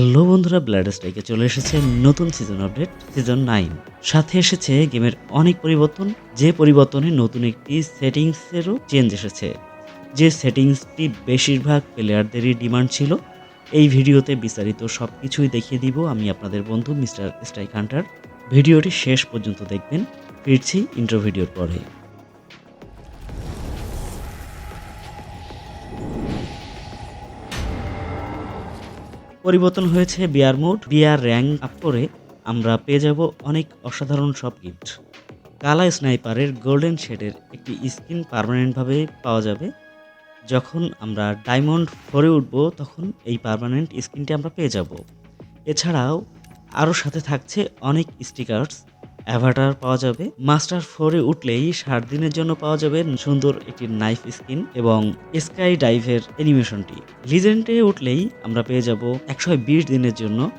Hello বন্ধুরা blood স্ট্রাইকে চলে এসেছে নতুন সিজন আপডেট সিজন নাইন সাথে এসেছে গেমের অনেক পরিবর্তন, যে পরিবর্তনে নতুন একটি সেটিংসেরও চেঞ্জ এসেছে। যে সেটিংসটি বেশিরভাগ প্লেয়ারদেরই ডিমান্ড ছিল, এই ভিডিওতে বিস্তারিত সব কিছুই দেখিয়ে দিব আমি আপনাদের বন্ধু মিস্টার স্ট্রাইক হান্টার ভিডিওটি শেষ পর্যন্ত দেখবেন, ফিরছি ইন্টারভিডিওর পরে। পরিবর্তন হয়েছে BR mode, BR rank up করে আমরা পেয়ে যাব অনেক অসাধারণ সব গিফট। কালা স্নাইপারের গোল্ডেন শেডের একটি স্কিন পারমানেন্টভাবে পাওয়া যাবে। যখন আমরা ডায়মন্ড ফোরে উঠব, তখন এই পারমানেন্ট স্কিনটি আমরা পেয়ে যাব। এছাড়াও আরও সাথে থাকছে অনেক স্টিকার্স অ্যাভাটার পাওয়া যাবে। মাস্টার ফোরে উঠলেই ষাট দিনের জন্য পাওয়া যাবে সুন্দর একটি নাইফ স্কিন এবং স্কাই ডাইভের অ্যানিমেশনটি লিজেন্ডে উঠলেই আমরা পেয়ে যাব একশো বিশ দিনের জন্য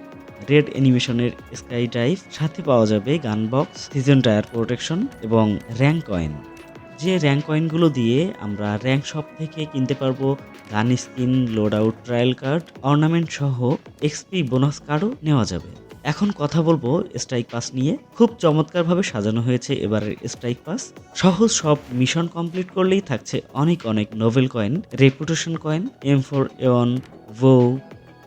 রেড অ্যানিমেশনের স্কাই ডাইভ সাথে পাওয়া যাবে gun box season tier protection এবং র্যাঙ্ক কয়েন যে র্যাঙ্ক কয়েনগুলো দিয়ে আমরা র্যাঙ্ক শপ থেকে কিনতে পারব gun skin loadout trial card ornament সহ এক্সপি বোনাস কার্ডও নেওয়া যাবে। এখন কথা বলব স্ট্রাইক পাস নিয়ে। খুব চমৎকারভাবে সাজানো হয়েছে এবারের স্ট্রাইক পাস সহজ সব মিশন কমপ্লিট করলেই থাকছে অনেক অনেক novel coin reputation coin M four A one ভো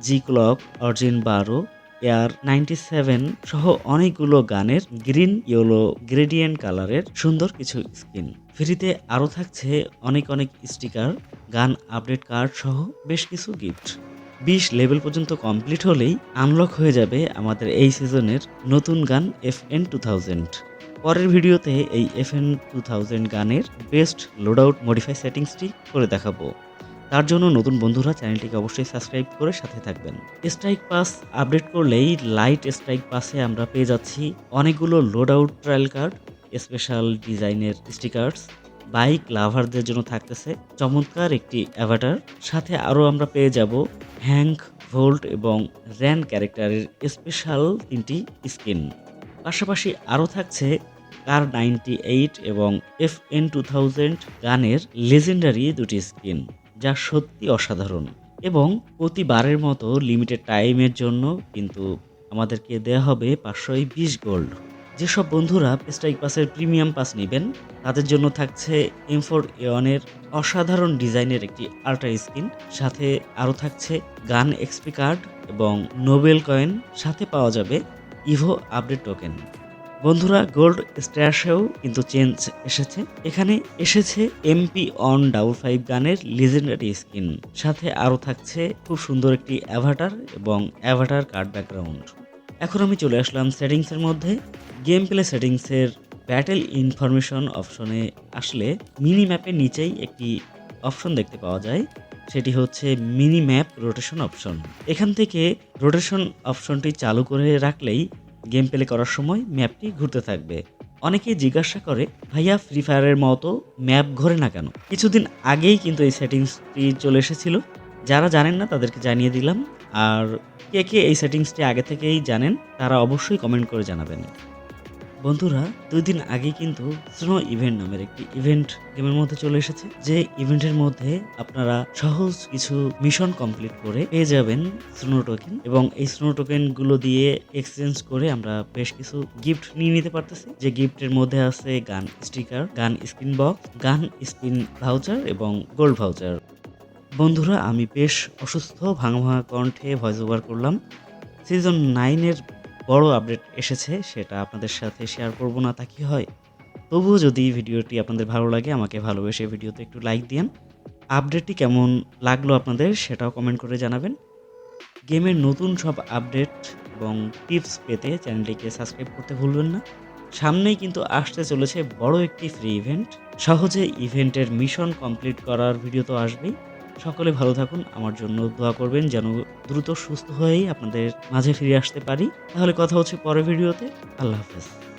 জি ক্লক অর্জিন বারো এয়ার নাইনটি সেভেন সহ অনেকগুলো গানের গ্রিন ইয়েলো গ্রেডিয়েন্ট কালারের সুন্দর কিছু স্কিন ফ্রিতে আরও থাকছে অনেক অনেক স্টিকার গান আপডেট কার্ড সহ বেশ কিছু গিফট বিশ লেভেল পর্যন্ত কমপ্লিট হলেই আনলক হয়ে যাবে আমাদের এই সিজনের নতুন গান এফ এন টু থাউজেন্ড পরের ভিডিওতে এই এফ এন টু থাউজেন্ড গানের বেস্ট লোড আউট মডিফাই সেটিংসটি করে দেখাবো। তার জন্য নতুন বন্ধুরা চ্যানেলটিকে অবশ্যই সাবস্ক্রাইব করে সাথে থাকবেন। স্ট্রাইক পাস আপডেট করলেই লাইট স্ট্রাইক পাসে আমরা পেয়ে যাচ্ছি অনেকগুলো load out trial card special ডিজাইনের স্টিকার্স বাইক লাভারদের জন্য থাকতেছে চমৎকার একটি অ্যাভাটার। সাথে আরও আমরা পেয়ে যাব হ্যাঙ্ক, ভোল্ট এবং র্যান ক্যারেক্টারের স্পেশাল তিনটি স্কিন। পাশাপাশি আরও থাকছে কার নাইনটি এইট এবং এফ এন টু থাউজেন্ড গানের লেজেন্ডারি দুটি স্কিন, যা সত্যি অসাধারণ। এবং প্রতিবারের মতো লিমিটেড টাইমের জন্য কিন্তু আমাদেরকে দেওয়া হবে পাঁচশো বিশ গোল্ড। যেসব বন্ধুরা স্ট্রাইক পাসের প্রিমিয়াম পাস নেবেন, তাদের জন্য থাকছে এম ফোর এওয়ানের অসাধারণ ডিজাইনের একটি আল্ট্রা স্কিন সাথে আরও থাকছে গান এক্সপি কার্ড এবং নোবেল কয়েন সাথে পাওয়া যাবে ইভো আপডেট টোকেন বন্ধুরা গোল্ড স্ট্যাশেও কিন্তু চেঞ্জ এসেছে। এখানে এসেছে এমপি অন ডাবল ফাইভ গানের লিজেন্ডারি স্কিন সাথে আরও থাকছে খুব সুন্দর একটি অ্যাভাটার এবং অ্যাভাটার কার্ড ব্যাকগ্রাউন্ড এখন আমি চলে আসলাম সেটিংসের মধ্যে। গেম প্লে সেটিংসের ব্যাটেল ইনফরমেশন অপশনে আসলে মিনি ম্যাপের নিচেই একটি অপশন দেখতে পাওয়া যায়। সেটি হচ্ছে মিনি ম্যাপ রোটেশন অপশন এখান থেকে রোটেশন অপশনটি চালু করে রাখলেই গেম প্লে করার সময় ম্যাপটি ঘুরতে থাকবে। অনেকে জিজ্ঞাসা করে, ভাইয়া ফ্রি ফায়ারের মতো ম্যাপ ঘোরে না কেন? কিছুদিন আগেই কিন্তু এই সেটিংসটি চলে এসেছিল। যারা জানেন না, তাদেরকে জানিয়ে দিলাম। আর কে কে এই সেটিংসটি আগে থেকেই জানেন, তারা অবশ্যই কমেন্ট করে জানাবেন। বন্ধুরা দুই দিন আগে কিন্তু স্নো ইভেন্ট নামের একটি ইভেন্ট গেমের মধ্যে চলে এসেছে। যে ইভেন্টের মধ্যে আপনারা সহজ কিছু মিশন কমপ্লিট করে পেয়ে যাবেন স্নো টোকেন এবং এই স্নো টোকেনগুলো দিয়ে এক্সচেঞ্জ করে আমরা বেশ কিছু গিফট নিয়ে নিতে পারতেছি। যে গিফটের মধ্যে আছে gun sticker gun screen box gun spin voucher এবং গোল্ড ভাউচার বন্ধুরা, আমি বেশ অসুস্থ, ভাঙা ভাঙা কণ্ঠে ভয়েস ওভার করলাম। সিজন নাইনের বড় আপডেট এসেছে, সেটা আপনাদের সাথে শেয়ার করব না, তা কি হয়? তবুও যদি ভিডিওটি আপনাদের ভালো লাগে, আমাকে ভালোবেসে ভিডিওতে একটু লাইক দিন আপডেটটি কেমন লাগল আপনাদের, সেটাও কমেন্ট করে জানাবেন। গেমের নতুন সব আপডেট এবং টিপস পেতে চ্যানেলটিকে সাবস্ক্রাইব করতে ভুলবেন না। সামনেই কিন্তু আসতে চলেছে বড় একটি ফ্রি ইভেন্ট সহজে ইভেন্টের মিশন কমপ্লিট করার ভিডিও তো আসবেই। সকলে ভালো থাকুন। আমার জন্য দোয়া করবেন যেন দ্রুত সুস্থ হয়েই আপনাদের মাঝে ফিরে আসতে পারি। তাহলে কথা হচ্ছে পরের ভিডিওতে। আল্লাহ হাফেজ।